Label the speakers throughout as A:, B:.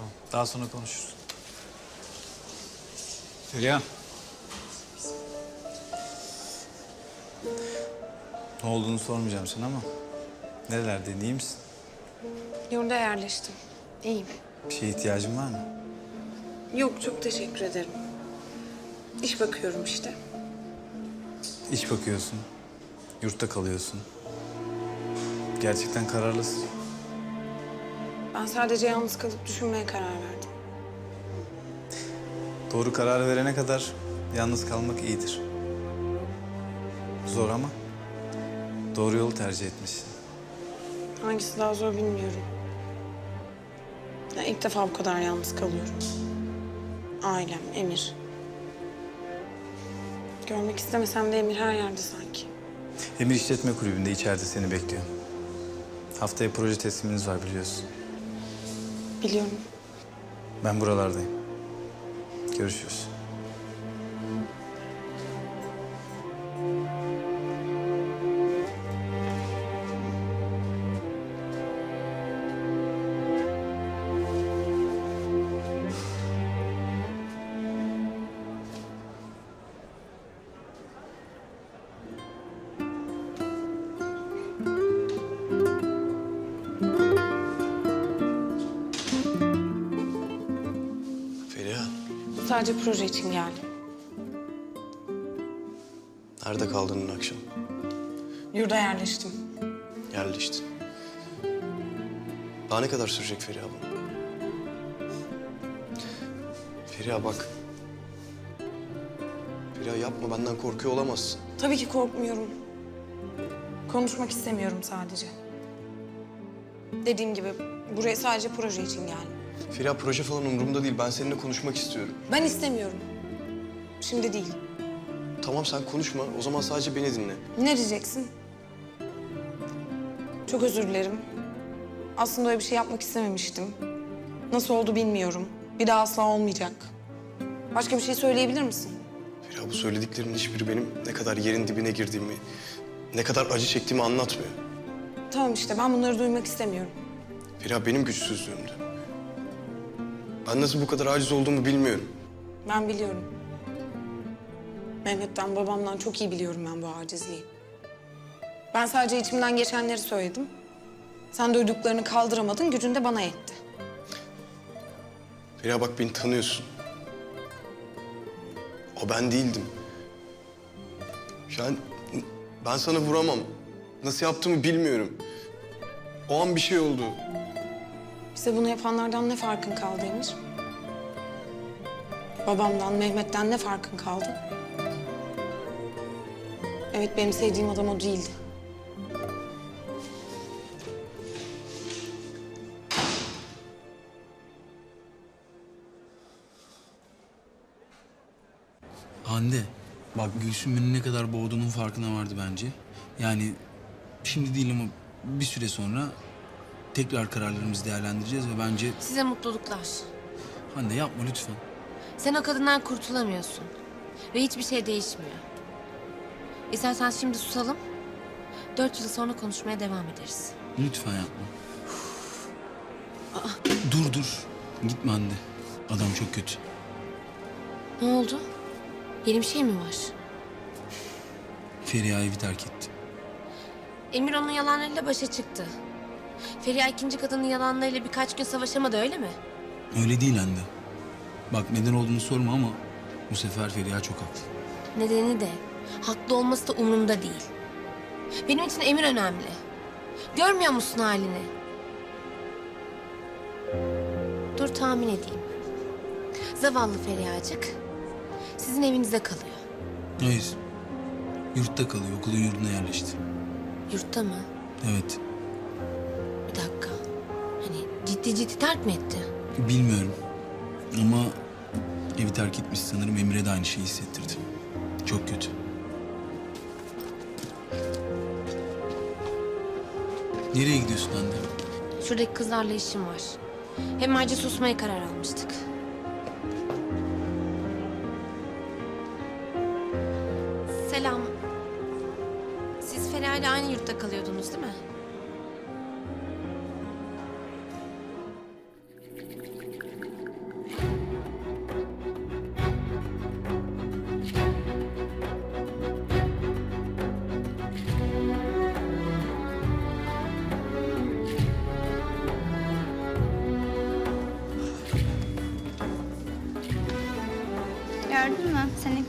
A: Tamam. Daha sonra konuşuruz. Feriha. Ne olduğunu sormayacağım sana ama nerelerdeydin, iyi misin?
B: Yurda yerleştim. İyiyim.
A: Bir şeye ihtiyacın var mı?
B: Yok çok teşekkür ederim. İş bakıyorum işte.
A: İş bakıyorsun, yurtta kalıyorsun. Gerçekten kararlısın.
B: Ben sadece yalnız kalıp düşünmeye karar verdim.
A: Doğru karar verene kadar yalnız kalmak iyidir. Zor ama doğru yolu tercih etmişsin.
B: Hangisi daha zor bilmiyorum. Ya ilk defa bu kadar yalnız kalıyorum. Ailem, Emir. Görmek istemesem de Emir her yerde sanki.
A: Emir İşletme Kulübü'nde içeride seni bekliyor. Haftaya proje tesliminiz var biliyorsun.
B: Biliyorum.
A: Ben buralardayım. Görüşürüz.
B: Sadece proje için geldim.
C: nerede kaldın dün akşam?
B: Yurda yerleştim.
C: Yerleştin. Daha ne kadar sürecek Feriha bu? Feriha bak. Feriha yapma benden korkuyor olamazsın.
B: Tabii ki korkmuyorum. Konuşmak istemiyorum sadece. Dediğim gibi buraya sadece proje için geldim.
C: Feriha proje falan umurumda değil. Ben seninle konuşmak istiyorum.
B: Ben istemiyorum. Şimdi değil.
C: Tamam sen konuşma. O zaman sadece beni dinle.
B: Ne diyeceksin? Çok özür dilerim. Aslında öyle bir şey yapmak istememiştim. Nasıl oldu bilmiyorum. Bir daha asla olmayacak. Başka bir şey söyleyebilir misin?
C: Feriha bu söylediklerimin hiçbiri benim ne kadar yerin dibine girdiğimi, ne kadar acı çektiğimi anlatmıyor.
B: Tamam işte ben bunları duymak istemiyorum.
C: Feriha benim güçsüzlüğümdü. Ben nasıl bu kadar aciz olduğumu bilmiyorum.
B: Ben biliyorum. Mehmet'ten, babamdan çok iyi biliyorum ben bu acizliği. Ben sadece içimden geçenleri söyledim. Sen duyduklarını kaldıramadın, gücün de bana yetti.
C: Feriha bak beni tanıyorsun. O ben değildim. Yani ben sana vuramam. Nasıl yaptığımı bilmiyorum. O an bir şey oldu.
B: Bize bunu yapanlardan ne farkın kaldı Emir? Babamdan, Mehmet'ten ne farkın kaldı? Evet, benim sevdiğim adam o değildi.
D: Hande, bak Gülsüm beni ne kadar boğduğunun farkına vardı bence. Yani şimdi değil ama bir süre sonra tekrar kararlarımızı değerlendireceğiz ve bence...
E: Size mutluluklar.
D: Hande yapma lütfen.
E: Sen o kadından kurtulamıyorsun. Ve hiçbir şey değişmiyor. İstersen şimdi susalım. Dört yıl sonra konuşmaya devam ederiz.
D: Lütfen yapma. Dur dur. Gitme Hande. Adam çok kötü.
E: Ne oldu? Yeni bir şey mi var?
D: Feriha evi terk etti.
E: Emir onun yalanlarıyla başa çıktı. Feriha ikinci kadının yalanlarıyla birkaç gün savaşamadı öyle mi?
D: Öyle değil Hande. Bak neden olduğunu sorma ama bu sefer Feriha çok haklı.
E: Nedeni de haklı olması da umurumda değil. Benim için Emir önemli. Görmüyor musun halini? Dur tahmin edeyim. Zavallı Ferihacık sizin evinizde kalıyor.
D: Hayır. Yurtta kalıyor. Okulun yurduna yerleşti.
E: Yurtta mı?
D: Evet.
E: Ciddi ciddi terk mi etti?
D: Bilmiyorum. Ama evi terk etmiş sanırım Emre de aynı şeyi hissettirdi. Çok kötü. Nereye gidiyorsun anne?
E: Şuradaki kızlarla işim var. Hem ayrıca susmaya karar almıştık. Selam. Siz Feriha ile aynı yurtta kalıyordunuz değil mi?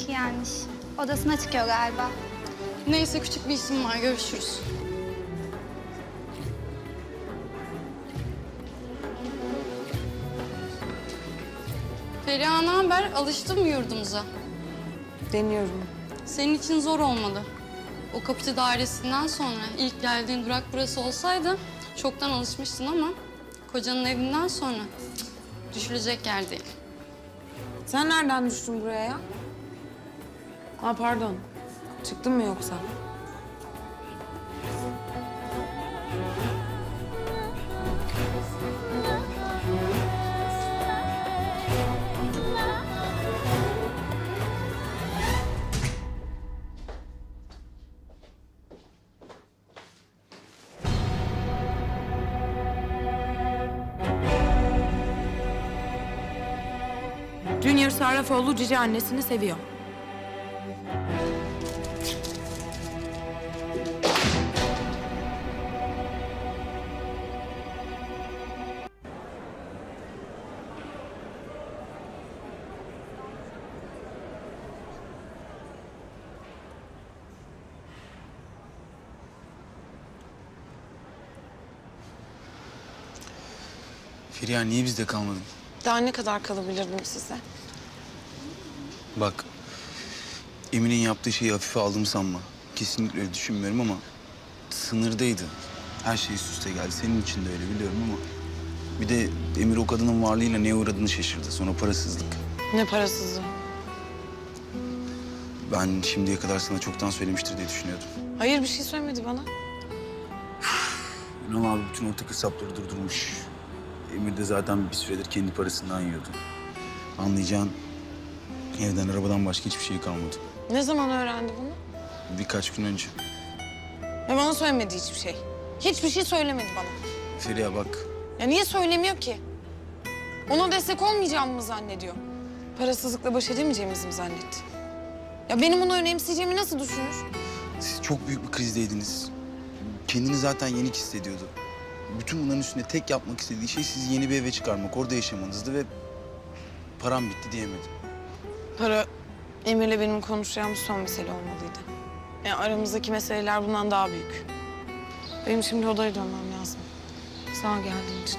F: Seninki gelmiş. Odasına çıkıyor galiba.
G: Neyse küçük bir işim var. Görüşürüz. Feriha ne haber? Alıştın mı yurdumuza?
B: Deniyorum.
G: Senin için zor olmadı. O kapıcı dairesinden sonra ilk geldiğin durak burası olsaydı çoktan alışmıştın ama kocanın evinden sonra cık, düşülecek yer değil.
B: Sen nereden düştün buraya ya? Ha pardon. Çıktın mı yoksa? Junior Sarrafoğlu cici annesini seviyor.
D: Feriha niye bizde kalmadın?
B: Daha ne kadar kalabilirdim size?
D: Bak, Emin'in yaptığı şeyi hafife aldım sanma. Kesinlikle öyle düşünmüyorum ama sınırdaydı. Her şey üst üste geldi. Senin için de öyle biliyorum ama... Bir de Emir o kadının varlığıyla neye uğradığını şaşırdı. Sonra parasızlık.
B: Ne parasızlığı?
D: Ben şimdiye kadar sana çoktan söylemiştir diye düşünüyordum.
B: Hayır bir şey söylemedi bana.
D: Ünal abi bütün ortak hesapları durdurmuş. Emir de zaten bir süredir kendi parasından yiyordu. Anlayacağın evden arabadan başka hiçbir şey kalmadı.
B: Ne zaman öğrendi bunu?
D: Birkaç gün önce.
B: Ve bana söylemedi hiçbir şey. Hiçbir şey söylemedi bana.
D: Feriha bak
B: Ya niye söylemiyor ki? Ona destek olmayacağımı mı zannediyor? Parasızlıkla baş edemeyeceğimizi mi zannetti? Ya benim onu önemseyeceğimi nasıl düşünür?
D: siz çok büyük bir krizdeydiniz. Kendini zaten yenik hissediyordu. Bütün bunların üstüne tek yapmak istediği şey sizi yeni bir eve çıkarmak, orada yaşamanızdı ve param bitti diyemedi.
B: Para Emir'le benim konuşacağımız son mesele olmalıydı. Yani aramızdaki meseleler bundan daha büyük. Benim şimdi odaya dönmem lazım. Sağ ol geldiğin için.